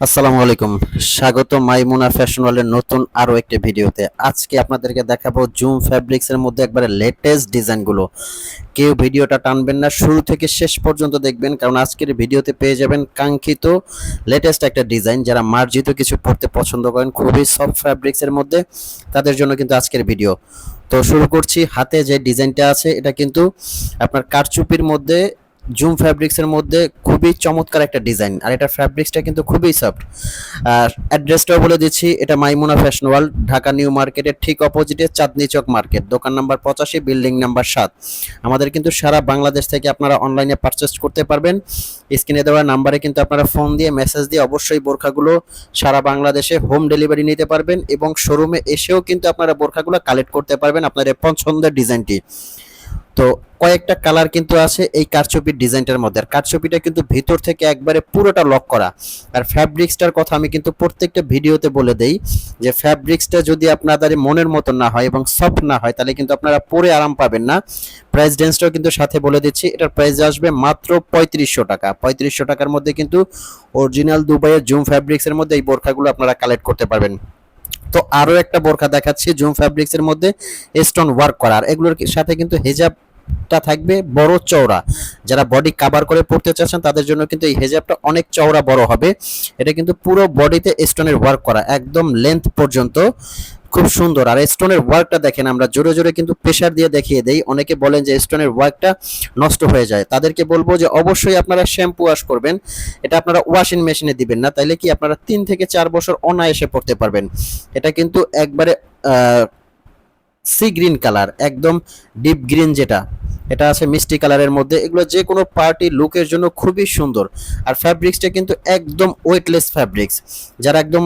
আসসালামু আলাইকুম। স্বাগত মাইমুনা ফ্যাশন ওয়ার্ল্ডের নতুন আরও একটি ভিডিওতে। আজকে আপনাদেরকে দেখাবো জুম ফ্যাব্রিক্স এর মধ্যে একবারে লেটেস্ট ডিজাইনগুলো কেউ ভিডিওটা টানবেন না, শুরু থেকে শেষ পর্যন্ত দেখবেন, কারণ আজকের ভিডিওতে পেয়ে যাবেন কাঙ্ক্ষিত লেটেস্ট একটা ডিজাইন যারা মার্জিত কিছু পড়তে পছন্দ করেন, খুবই সফট ফ্যাব্রিক্স এর মধ্যে তাদের জন্য কিন্তু আজকের ভিডিও। তো শুরু করছি, হাতে যে ডিজাইনটা আছে, এটা কিন্তু আপনার কারচুপির মধ্যে জুম ফ্যাব্রিক্সের মধ্যে খুবই চমৎকার একটা ডিজাইন আর এটা ফ্যাব্রিক্সটা কিন্তু খুবই সফট আর অ্যাড্রেসটাও বলে দিচ্ছি, এটা Maimuna fashion world Dhaka new মার্কেটের ঠিক অপোজিটে চাঁদনি চক মার্কেট দোকান নাম্বার পঁচাশি বিল্ডিং নাম্বার সাত। আমাদের কিন্তু সারা বাংলাদেশ থেকে আপনারা অনলাইনে পারচেস করতে পারবেন। স্ক্রিনে দেওয়া নাম্বারে কিন্তু আপনারা ফোন দিয়ে মেসেজ দিয়ে অবশ্যই বোরখাগুলো সারা বাংলাদেশে হোম ডেলিভারি নিতে পারবেন এবং শোরুমে এসেও কিন্তু আপনারা বোরখাগুলো কালেক্ট করতে পারবেন আপনাদের পছন্দের ডিজাইনটি তো কয়েকটা কালার কিন্তু আছে এই কারচুপির ডিজাইনটার মধ্যে। আর কারচুপিটা কিন্তু ভিতর থেকে একবারে পুরোটা লক করা। আর ফ্যাব্রিক্সটার কথা আমি কিন্তু প্রত্যেকটা ভিডিওতে বলে দেই যে ফ্যাব্রিক্সটা যদি আপনাদের মনের মতো না হয় এবং সফট না হয়, তাহলে কিন্তু আপনারা পরে আরাম পাবেন না। প্রাইস রেঞ্জটাও কিন্তু সাথে বলে দিচ্ছি, এটার প্রাইস আসবে মাত্র পঁয়ত্রিশশো টাকা। পঁয়ত্রিশশো টাকার মধ্যে কিন্তু অরিজিনাল দুবাইয়ের জুম ফ্যাব্রিক্সের মধ্যে এই বোরখাগুলো আপনারা কালেক্ট করতে পারবেন। তো আরও একটা বোরখা দেখাচ্ছি জুম ফ্যাব্রিক্সের মধ্যে স্টোন ওয়ার্ক করা। আর এগুলোর সাথে কিন্তু হেজাবটা থাকবে বড় চওড়া। যারা বডি কাভার করে পড়তে চাচ্ছেন, তাদের জন্য কিন্তু এই হেজাবটা অনেক চওড়া বড় হবে। এটা কিন্তু পুরো বডিতে স্টোনের ওয়ার্ক করা, একদম লেন্থ পর্যন্ত। খুব সুন্দর। আর স্টোনের ওয়ার্কটা দেখেন, আমরা জোরে জোরে কিন্তু প্রেশার দিয়ে দেখিয়ে দেই। অনেকে বলেন যে স্টোনের ওয়ার্কটা নষ্ট হয়ে যায়। তাদেরকে বলব যে অবশ্যই আপনারা শ্যাম্পু ওয়াশ করবেন। এটা আপনারা ওয়াশিং মেশিনে দিবেন না, তাইলে কি আপনারা তিন থেকে চার বছর অনায়াসে পড়তে পারবেন। এটা কিন্তু একবারে সি গ্রিন কালার একদম ডিপ গ্রিন যেটা। এটা আছে মিষ্টি কালারের মধ্যে। এগুলো যে কোনো পার্টি লুকের জন্য খুবই সুন্দর। আর ফ্যাব্রিক্সটা কিন্তু একদম ওয়েটলেস ফ্যাব্রিক্স যারা একদম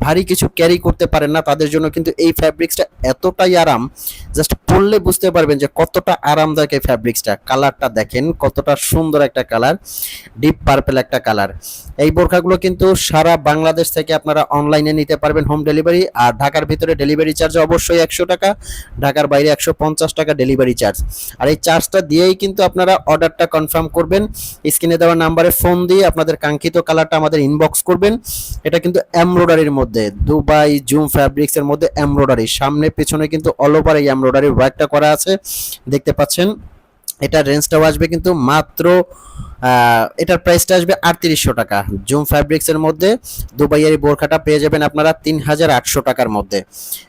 ভারী কিছু ক্যারি করতে পারেন না তাদের জন্য কিন্তু এই ফ্যাব্রিক্সটা এতটাই আরাম জাস্ট পরলে বুঝতে পারবেন যে কতটা আরামদায়ক এই ফ্যাব্রিক্সটা কালারটা দেখেন, কতটা সুন্দর একটা কালার ডিপ পার্পেল একটা কালার এই বোরখাগুলো কিন্তু সারা বাংলাদেশ থেকে আপনারা অনলাইনে নিতে পারবেন হোম ডেলিভারি আর ঢাকার ভিতরে ডেলিভারি চার্জ অবশ্যই একশো টাকা, ঢাকার বাইরে একশো পঞ্চাশ টাকা ডেলিভারি চার্জ আর এই চার্জটা দিয়েই কিন্তু আপনারা অর্ডারটা কনফার্ম করবেন, স্ক্রিনে দেওয়া নাম্বারে ফোন দিয়ে আপনাদের কাঙ্ক্ষিত কালারটা আমাদের ইনবক্স করবেন। এটা কিন্তু এমব্রয়ডারির মধ্যে, দুবাই, জুম ফ্যাব্রিক্সের মধ্যে এমব্রয়ডারি সামনে পেছনে কিন্তু অল ওভার এই এমব্রয়ডারি ওয়ার্কটা করা আছে। দেখতে পাচ্ছেন, এটার রেঞ্জটাও আসবে কিন্তু মাত্র এটার প্রাইসটা আসবে আটত্রিশশো টাকা। জুম ফ্যাব্রিক্স এর মধ্যে দুবাইয়ের বোরখাটা পেয়ে যাবেন আপনারা তিন হাজার আটশো টাকার মধ্যে।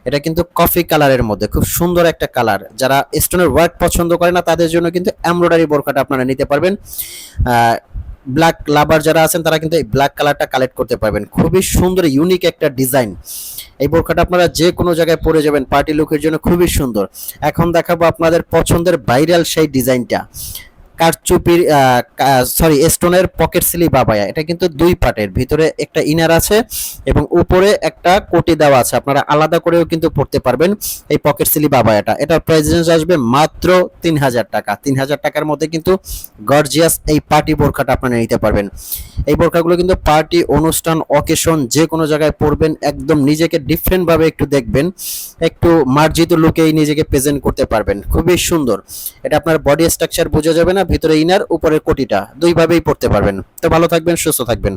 এটা কিন্তু কফি কালারের মধ্যে, খুব সুন্দর একটা কালার যারা স্টোনের ওয়ার্ক পছন্দ করে না, তাদের জন্য কিন্তু এমব্রয়ডারি বোরখাটা আপনারা নিতে পারবেন। ব্ল্যাক লাভার যারা আছেন, তারা কিন্তু এই ব্ল্যাক কালারটা কালেক্ট করতে পারবেন। খুবই সুন্দর ইউনিক একটা ডিজাইন এই বোরখাটা আপনারা যে কোনো জায়গায় পরে যাবেন পার্টি লুকের জন্য খুবই সুন্দর। এখন দেখাবো আপনাদের পছন্দের ভাইরাল সেই ডিজাইনটা কারচুপির সরি স্টোনের পকেট স্লিপ বাবায়া। এটা কিন্তু দুই পার্টের ভিতরে একটা ইনার আছে এবং উপরে একটা কোটি দেওয়া আছে। আপনারা আলাদা করেও কিন্তু পড়তে পারবেন এই পকেট স্লিপ বাবায়াটা। এটার প্রাইস আসবে মাত্র তিন হাজার টাকা। তিন হাজার টাকার মধ্যে কিন্তু গর্জিয়াস এই পার্টি বোরখাটা আপনারা নিতে পারবেন। এই বোরখাগুলো কিন্তু পার্টি অনুষ্ঠান অকেশন যে কোনো জায়গায় পরবেন, একদম নিজেকে ডিফারেন্টভাবে একটু দেখবেন, একটু মার্জিত লুকেই নিজেকে প্রেজেন্ট করতে পারবেন। খুবই সুন্দর। এটা আপনার বডি স্ট্রাকচার বোঝা যাবে না, ভিতরে ইনার উপরের কোটিটা দুইভাবেই পড়তে পারবেন। তো ভালো থাকবেন সুস্থ থাকবেন।